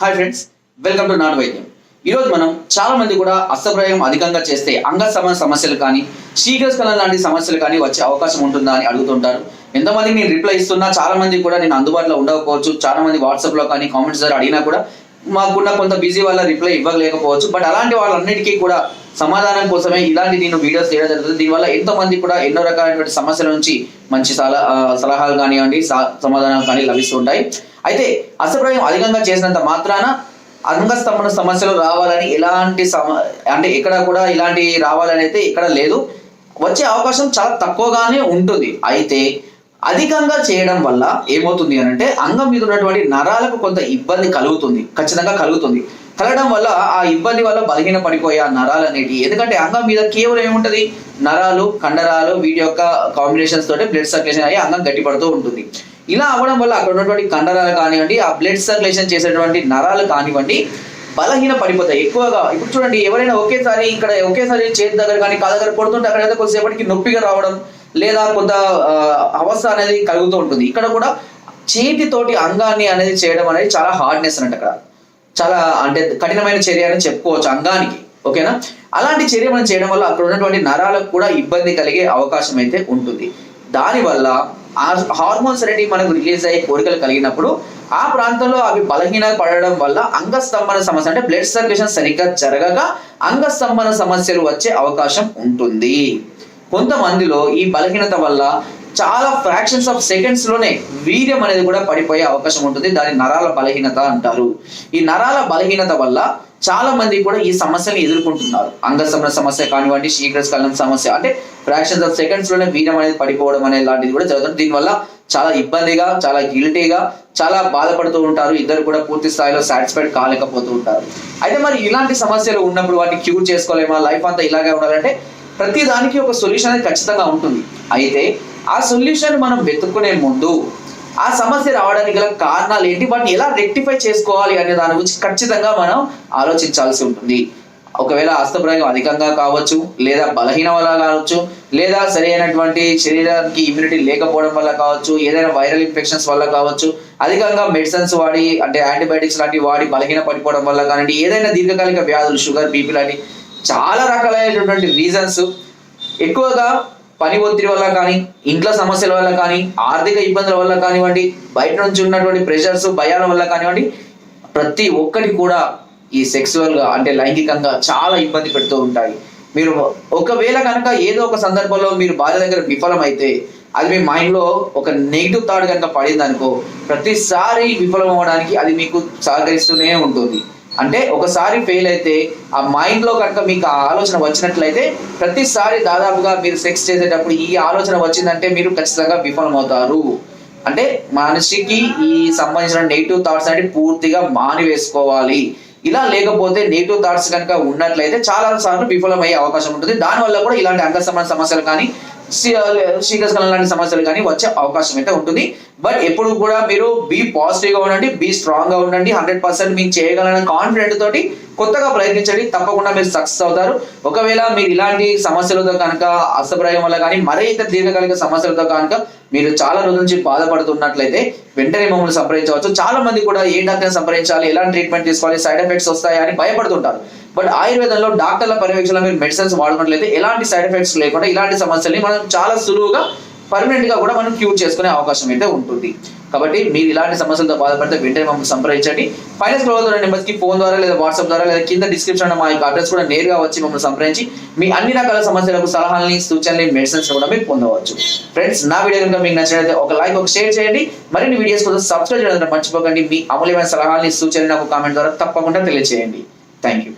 Hi friends welcome to నాటు వైద్యం ఈరోజు మనం చాలా మంది కూడా అస్తప్రాయం అధికంగా చేస్తే అంగ సంబంధ సమస్యలు కానీ శీఘ్రస్కలన లాంటి సమస్యలు కానీ వచ్చే అవకాశం ఉంటుందా అని అడుగుతుంటారు. ఎంతమందికి నేను రిప్లై ఇస్తున్నా చాలా మంది కూడా నేను అందుబాటులో ఉండకపోవచ్చు. చాలా మంది వాట్సాప్లో కానీ కామెంట్స్ ద్వారా అడిగినా కూడా మాకున్న కొంత బిజీ వల్ల రిప్లై ఇవ్వలేకపోవచ్చు. బట్ అలాంటి వాళ్ళన్నిటికీ కూడా సమాధానం కోసమే ఇలాంటి నేను వీడియోస్ చేయడం జరుగుతుంది. దీనివల్ల ఎంతో మంది కూడా ఎన్నో రకాలైనటువంటి సమస్యల నుంచి మంచి సలహా సలహాలు కానివ్వండి సమాధానాలు కానీ లభిస్తుంటాయి. అయితే అసప్రాయం అధికంగా చేసినంత మాత్రాన అంగస్తంభన సమస్యలు రావాలని ఎలాంటి సమ అంటే ఇక్కడ కూడా ఇలాంటి రావాలని అయితే ఇక్కడ లేదు. వచ్చే అవకాశం చాలా తక్కువగానే ఉంటుంది. అయితే అధికంగా చేయడం వల్ల ఏమవుతుంది అని అంటే అంగం మీద ఉన్నటువంటి నరాలకు కొంత ఇబ్బంది కలుగుతుంది. ఖచ్చితంగా కలుగుతుంది. కలగడం వల్ల ఆ ఇబ్బంది వల్ల బలహీన పడిపోయే ఆ నరాలు అనేటివి. ఎందుకంటే అంగం మీద కేవలం ఏముంటది? నరాలు కండరాలు వీటి యొక్క కాంబినేషన్స్ తోటి బ్లడ్ సర్క్యులేషన్ అయ్యి అంగం గట్టిపడుతూ ఉంటుంది. ఇలా అవ్వడం వల్ల అక్కడ ఉన్నటువంటి కండరాలు కానివ్వండి ఆ బ్లడ్ సర్క్యులేషన్ చేసేటువంటి నరాలు కానివ్వండి బలహీన పడిపోతాయి. ఎక్కువగా ఇప్పుడు చూడండి ఎవరైనా ఒకేసారి ఇక్కడ ఒకేసారి చేతి దగ్గర కానీ కాళ్ళ దగ్గర కొడుతుంటే అక్కడ అయితే కొద్దిసేపటికి నొప్పిగా రావడం లేదా కొంత అవస్థ అనేది కలుగుతూ ఉంటుంది. ఇక్కడ కూడా చేతితోటి అంగాన్ని అనేది చేయడం అనేది చాలా హార్డ్నెస్ అన్నట్టు అక్కడ. చాలా అంటే కఠినమైన చర్య అని చెప్పుకోవచ్చు అంగానికి ఓకేనా? అలాంటి చర్య మనం చేయడం వల్ల అక్కడ ఉన్నటువంటి నరాలకు కూడా ఇబ్బంది కలిగే అవకాశం అయితే ఉంటుంది. దానివల్ల ఆ హార్మోన్స్ అనేటివి మనకు రిలీజ్ అయ్యే కోరికలు కలిగినప్పుడు ఆ ప్రాంతంలో అవి బలహీన పడడం వల్ల అంగస్తంభన సమస్య అంటే బ్లడ్ సర్క్యులేషన్ సరిగ్గా జరగక అంగస్తంభన సమస్యలు వచ్చే అవకాశం ఉంటుంది. కొంతమందిలో ఈ బలహీనత వల్ల చాలా ఫ్రాక్షన్స్ ఆఫ్ సెకండ్స్లోనే వీర్యం అనేది కూడా పడిపోయే అవకాశం ఉంటుంది. దాని నరాల బలహీనత అంటారు. ఈ నరాల బలహీనత వల్ల చాలా మంది కూడా ఈ సమస్యను ఎదుర్కొంటున్నారు. అంగస్తంభన సమస్య కానివ్వండి శీఘ్రస్కలనం సమస్య. అంటే ఫ్రాక్షన్స్ ఆఫ్ సెకండ్స్లోనే వీర్యం అనేది పడిపోవడం అనే లాంటిది కూడా జరుగుతుంది. దీనివల్ల చాలా ఇబ్బందిగా చాలా గిల్టీగా చాలా బాధపడుతూ ఉంటారు. ఇద్దరు కూడా పూర్తి స్థాయిలో సాటిస్ఫైడ్ కాలేకపోతూ ఉంటారు. అయితే మరి ఇలాంటి సమస్యలు ఉన్నప్పుడు వాటిని క్యూర్ చేసుకోలేమా? లైఫ్ అంతా ఇలాగే ఉండాలంటే ప్రతి దానికి ఒక సొల్యూషన్ అనేది ఖచ్చితంగా ఉంటుంది. అయితే ఆ సొల్యూషన్ మనం వెతుక్కునే ముందు ఆ సమస్య రావడానికి గల కారణాలు ఏంటి? వాటిని ఎలా రెక్టిఫై చేసుకోవాలి అనే దాని గురించి ఖచ్చితంగా మనం ఆలోచించాల్సి ఉంటుంది. ఒకవేళ హస్తప్రయోగం అధికంగా కావచ్చు లేదా బలహీన వల్ల కావచ్చు లేదా సరైనటువంటి శరీరానికి ఇమ్యూనిటీ లేకపోవడం వల్ల కావచ్చు ఏదైనా వైరల్ ఇన్ఫెక్షన్స్ వల్ల కావచ్చు అధికంగా మెడిసిన్స్ వాడి అంటే యాంటీబయాటిక్స్ లాంటివి వాడి బలహీన పడిపోవడం వల్ల కానివ్వండి ఏదైనా దీర్ఘకాలిక వ్యాధులు షుగర్ బీపీ లాంటి చాలా రకాలైనటువంటి రీజన్స్ ఎక్కువగా పని ఒత్తిడి వల్ల కానీ ఇంట్లో సమస్యల వల్ల కానీ ఆర్థిక ఇబ్బందుల వల్ల కానివ్వండి బయట నుంచి ఉన్నటువంటి ప్రెషర్స్ భయాల వల్ల కానివ్వండి ప్రతి ఒక్కటి కూడా ఈ సెక్సువల్గా అంటే లైంగికంగా చాలా ఇబ్బంది పెడుతూ ఉంటాయి. మీరు ఒకవేళ కనుక ఏదో ఒక సందర్భంలో మీరు భార్య దగ్గర విఫలమైతే అది మీ మైండ్లో ఒక నెగిటివ్ థాట్ కనుక పడింది అనుకో ప్రతిసారి విఫలం అవ్వడానికి అది మీకు సహకరిస్తూనే ఉంటుంది. అంటే ఒకసారి ఫెయిల్ అయితే ఆ మైండ్లో కనుక మీకు ఆ ఆలోచన వచ్చినట్లయితే ప్రతిసారి దాదాపుగా మీరు సెక్స్ చేసేటప్పుడు ఈ ఆలోచన వచ్చిందంటే మీరు ఖచ్చితంగా విఫలమవుతారు. అంటే మనిషికి ఈ సంబంధించిన నెగిటివ్ థాట్స్ అనేది పూర్తిగా మానివేసుకోవాలి. ఇలా లేకపోతే నెగిటివ్ థాట్స్ కనుక ఉన్నట్లయితే చాలా సార్లు విఫలమయ్యే అవకాశం ఉంటుంది. దానివల్ల కూడా ఇలాంటి అంగ సంబంధ సమస్యలు కానీ శీఘ్రస్కలన లాంటి సమస్యలు కానీ వచ్చే అవకాశం అయితే ఉంటుంది. బట్ ఎప్పుడు కూడా మీరు బీ పాజిటివ్గా ఉండండి బీ స్ట్రాంగ్గా ఉండండి. హండ్రెడ్ పర్సెంట్ మీకు చేయగలన కాన్ఫిడెంట్ తోటి కొత్తగా ప్రయత్నించండి. తప్పకుండా మీరు సక్సెస్ అవుతారు. ఒకవేళ మీరు ఇలాంటి సమస్యలతో కనుక అస్తప్రాయం వల్ల కానీ మరే ఇతర దీర్ఘకాలిక సమస్యలతో కనుక మీరు చాలా రోజుల నుంచి బాధపడుతున్నట్లయితే వెంటనే మమ్మల్ని సంప్రదించవచ్చు. చాలా మంది కూడా ఏ డాక్టర్ సంప్రదించాలి ఎలాంటి ట్రీట్మెంట్ తీసుకోవాలి సైడ్ ఎఫెక్ట్స్ వస్తాయా అని భయపడుతుంటారు. బట్ ఆయుర్వేదంలో డాక్టర్ల పర్యవేక్షణలో మీరు మెడిసిన్స్ వాడుకున్నట్లయితే ఎలాంటి సైడ్ ఎఫెక్ట్స్ లేకుండా ఇలాంటి సమస్యల్ని మనం చాలా సులువుగా పర్మనెంట్గా కూడా మనం క్యూర్ చేసుకునే అవకాశం అయితే ఉంటుంది. కాబట్టి మీరు ఇలాంటి సమస్యలతో బాధపడితే వెంటనే మమ్మల్ని సంప్రదించండి. ఫైనాన్స్ స్క్రోల్ ద్వారా నెంబర్స్కి ఫోన్ ద్వారా లేదా వాట్సాప్ ద్వారా లేదా కింద డిస్క్రిప్షన్ మా యొక్క అడ్రస్ కూడా నేరుగా వచ్చి మమ్మల్ని సంప్రదించి మీ అన్ని రకాల సమస్యలకు సలహాలని సూచనలు మెడిసిన్స్ కూడా మీరు పొందవచ్చు. ఫ్రెండ్స్ నా వీడియో కనుక మీకు నచ్చినట్లయితే ఒక లైక్ ఒక షేర్ చేయండి. మరిన్ని వీడియోస్ కోసం సబ్స్క్రైబ్ చేయడం మర్చిపోకండి. మీ అమూల్యమైన సలహాలని సూచనలు నాకు కామెంట్ ద్వారా తప్పకుండా తెలియజేయండి థ్యాంక్ యూ